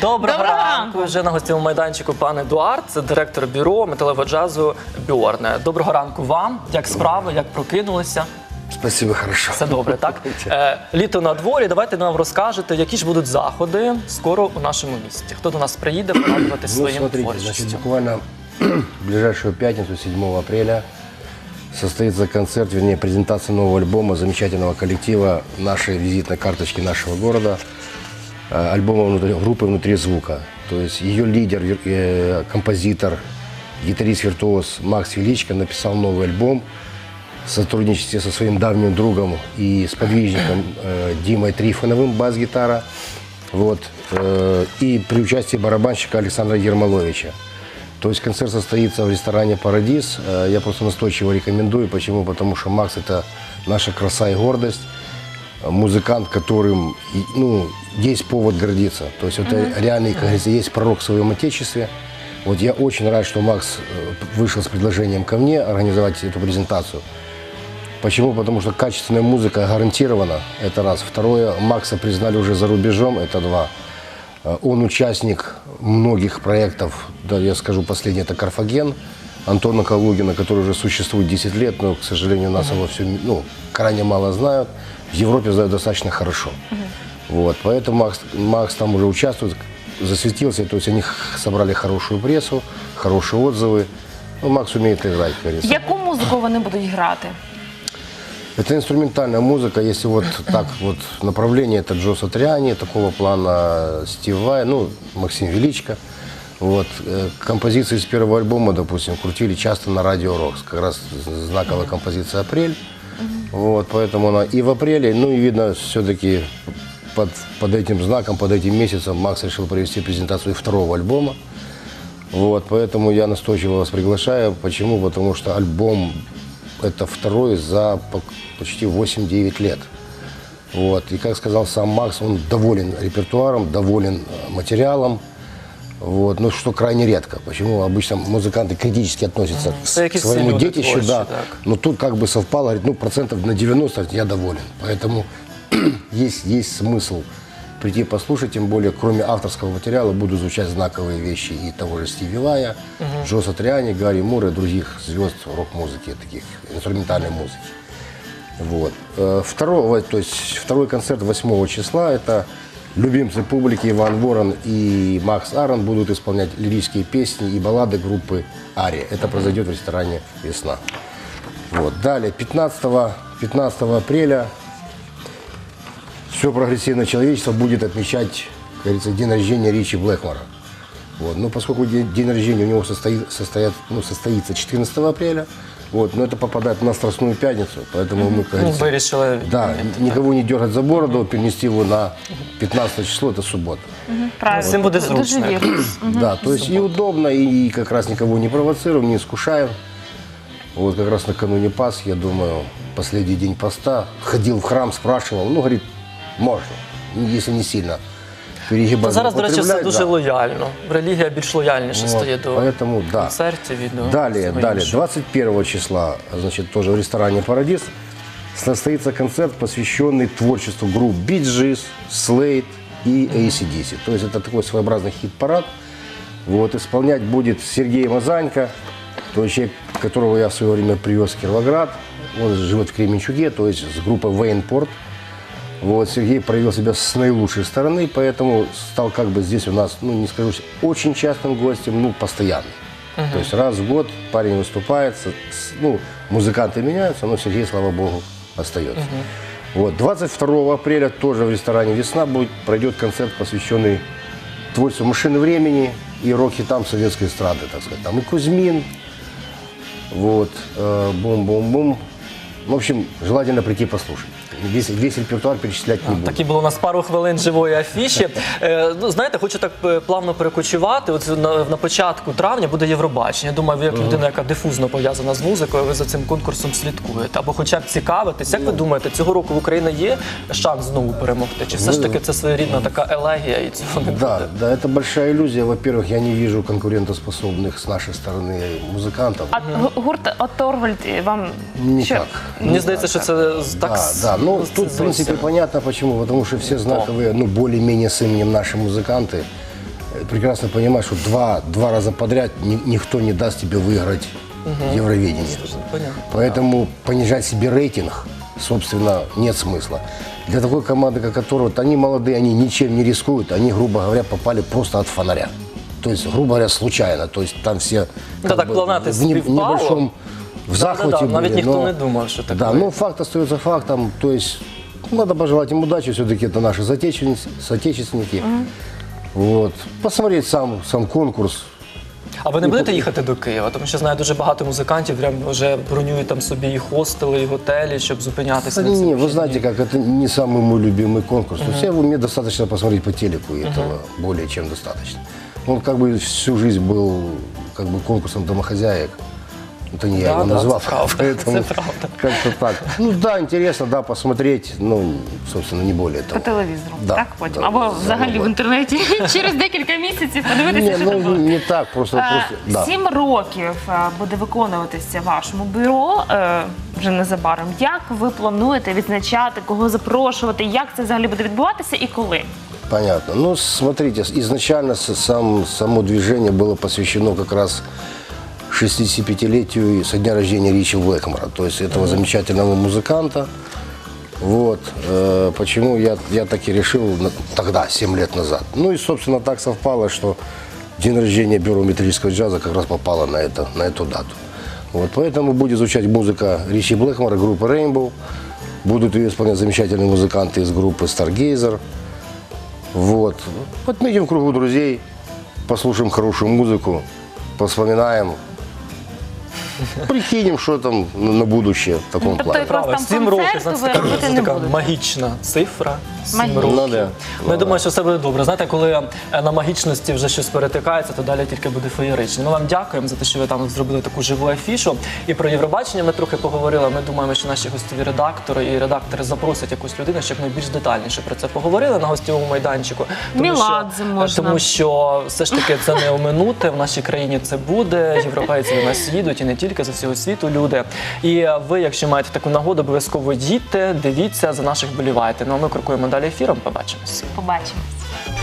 Доброго, Доброго ранку. ранку. Вже на гостєвому майданчику пан Едуард, це директор бюро металевого джазу Бьорне. Доброго ранку вам. Як справи, як прокинулися? Спасибо, хорошо. Все добре, так? Е, літо на дворі. Давайте нам розкажете, які ж будуть заходи скоро у нашому місті. Хто до нас приїде порадувати Ну, своїм смотрите, творчістю? буквально в ближайшую пятницу, 7 апреля, состоится концерт, вернее, презентация нового альбома замечательного коллектива, нашей визитной карточки нашего города, э, альбома внутри, группы «Внутри звука». То есть ее лидер, вир- э, композитор, гитарист-виртуоз Макс Величко написал новый альбом в сотрудничестве со своим давним другом и сподвижником э, Димой Трифоновым, бас-гитара. Вот, э, и при участии барабанщика Александра Ермоловича. То есть концерт состоится в ресторане «Парадис». Э, Я просто настойчиво рекомендую. Почему? Потому что Макс – это наша краса и гордость. Музыкант, которым ну, есть повод гордиться. То есть это реальный, как говорится, есть пророк в своем отечестве. Вот я очень рад, что Макс э, вышел с предложением ко мне организовать эту презентацию. Почему? Потому что качественная музыка гарантирована, это раз. Второе, Макса признали уже за рубежом, это два. Э, Он участник многих проектов, да, я скажу последний, это «Карфаген», Антона Калугина, который уже существует 10 лет, но, к сожалению, нас его все, ну, крайне мало знают. В Европе знают достаточно хорошо. Вот, поэтому Макс, Макс там уже участвует, засветился, то есть они х- собрали хорошую прессу, хорошие отзывы. Ну, Макс умеет играть, как говорится. Яку музику вони будуть грати? Это инструментальная музыка, если вот так вот направление, это Джо Сатриани, такого плана Стив Вай, ну, Максим Величко. Вот. э, Композиции из первого альбома, допустим, крутили часто на радио Рокс, как раз знаковая композиция «Апрель». Вот, поэтому она и в апреле, ну и видно, все-таки под, под этим знаком, под этим месяцем Макс решил провести презентацию второго альбома. Вот, поэтому я настойчиво вас приглашаю. Почему? Потому что альбом это второй за по- почти 8-9 лет. Вот. И как сказал сам Макс, он доволен репертуаром, доволен э, материалом. Вот. Ну, что крайне редко. Почему обычно музыканты критически относятся к, с- Это к какие-то своему детищу, да. так. Но тут как бы совпало, говорит, ну, процентов на 90 я доволен. Поэтому есть, есть смысл прийти послушать, тем более, кроме авторского материала, будут звучать знаковые вещи и того же Стиви Вая, Джо Сатриани, Гарри Мура и других звезд рок-музыки, таких инструментальной музыки. Вот. Э, Второго, то есть второй концерт 8 числа, это любимцы публики Иван Ворон и Макс Аарон будут исполнять лирические песни и баллады группы Ари. Это произойдет в ресторане «Весна». Вот. Далее, 15, 15 апреля все прогрессивное человечество будет отмечать, как говорится, день рождения Ричи Блэкмора. Вот. Но поскольку день, день рождения у него состоит, состоят, ну, состоится 14 апреля, вот, но это попадает на Страстную пятницу, поэтому мы, как Ну, говорится, вирішили. да, никого не дергать за бороду, перенести его на 15 число, это суббота. Правильно. Всім буде Дуже зручно. вірно. Да, то есть и удобно, и как раз никого не провоцируем, не искушаем. Вот как раз накануне Пасхи, я думаю, последний день поста, ходил в храм, спрашивал, ну, говорит, можно, если не сильно перегибать. Зараз, до речі, все употреблять, дуже да. лояльно. Релігія більш лояльніше Вот, стає до поэтому, да. концертів і до Далее, всього далее, іншого. 21 числа, значит, тоже в ресторане «Парадис» состоится концерт, посвященный творчеству групп Bee Gees, Slade и ACDC. То есть это такой своеобразный хит-парад. Вот, исполнять будет Сергей Мазанько, то есть человек, которого я в свое время привез в Кировоград. Он живет в Кременчуге, то есть с группой Вейнпорт. Вот, Сергей проявил себя с наилучшей стороны, поэтому стал как бы здесь у нас, ну, не скажу, очень частым гостем, ну, постоянным. То есть раз в год парень выступает, ну, музыканты меняются, но Сергей, слава богу, остается. Вот, 22 апреля тоже в ресторане «Весна» будет, пройдет концерт, посвященный творчеству «Машины времени» и рок-хитам советской эстрады, так сказать. Там и Кузьмин, вот, э, бум-бум-бум. В общем, желательно прийти послушать. Весь, весь репертуар перечислять не буду. Такі було у нас пару хвилин живої афіші. Е, ну, знаєте, хочу так е, плавно перекочувати. От на, на початку травня буде Євробачення. Я думаю, ви як людина, яка дифузно пов'язана з музикою, ви за цим конкурсом слідкуєте. Або хоча б цікавитесь. Як ви думаєте, цього року в Україні є шанс знову перемогти? Чи все ж таки це своєрідна така елегія і цього не буде? Да, да, это большая иллюзия. Во-первых, я не вижу конкурентоспособных с нашей стороны музыкантов. А гу- гурт Оторвальд вам Никак. Мені здається, що це з- так. Да, с- да. Ну, це тут, в принципе, зовсім. понятно почему. Потому что все знаковые, ну, более-менее с именем наши музыканты, э, прекрасно понимаешь, что два, два раза подряд ни- никто не даст тебе выиграть Евровидение. Понятно. Поэтому понижать себе рейтинг, собственно, нет смысла. Для такой команды, как которая, вот они молодые, они ничем не рискуют, они, грубо говоря, попали просто от фонаря. То есть, грубо говоря, случайно. То есть там все Да, как так бы, планети в, не- в співпало. небольшом в захвате Да-да-да, навіть были, ніхто но- не думав, що таке. Да, ну факт остается фактом. То есть надо пожелать им удачи, все-таки это наши соотечественники. соотечественники. Вот. Посмотреть сам, сам конкурс. А ви не будете їхати до Києва? Тому що знаю дуже багато музикантів, прям вже бронюють там собі і хостели, і готелі, щоб зупинятися. Да на ці не, вы вихідні. знаете, как это не самый мой любимый конкурс. То есть я, мне достаточно посмотреть по телеку, и этого более чем достаточно. Он как бы всю жизнь был как бы конкурсом домохозяек. Это не я Да, его да, назвал, это правда, поэтому это правда. как-то так. Ну да, интересно, да, посмотреть, ну, собственно, не более По того. телевізору, Да, так потім. да, Або да, взагалі да. в інтернеті через декілька місяців подивитися, Не, що ну там було. не так, просто, Е, просто, да. Сім років е, буде виконуватися вашому бюро е, вже незабаром. Як ви плануєте відзначати, кого запрошувати? Як це взагалі буде відбуватися і коли? Понятно. Ну, смотрите, изначально с- сам, само движение было посвящено как раз 65-летию со дня рождения Ричи Блэкмора, то есть этого замечательного музыканта. Вот. Э, почему я, я так и решил тогда, 7 лет назад. Ну и, собственно, так совпало, что день рождения бюро металлического джаза как раз попало на, это, на эту дату. Вот, поэтому будет звучать музыка Ричи Блэкмора, группы Rainbow. Будут ее исполнять замечательные музыканты из группы Stargazer. Вот. Отметим в кругу друзей, послушаем хорошую музыку, повспоминаем, прикинем, що там на будущее в таком Тобто плане. якраз там сім років, концерту ви така, робити це не така будете. магічна цифра. Ну, да. Ну, я думаю, що все буде добре. Знаєте, коли е, на магічності вже щось перетикається, то далі тільки буде феєрично. Ми вам дякуємо за те, що ви там зробили таку живу афішу. І про Євробачення ми трохи поговорили. Ми думаємо, що наші гостєві редактори і редактори запросять якусь людину, щоб ми більш детальніше про це поговорили на гостєвому майданчику. Меладзе що, можна. Тому що все ж таки це не оминути. В нашій країні це буде. Європейці до нас їдуть і не тільки з усього світу люди. І ви, якщо маєте таку нагоду, обов'язково їдьте, дивіться за наших болівайте. Ну а ми крокуємо далі ефіром. Побачимось. Побачимось.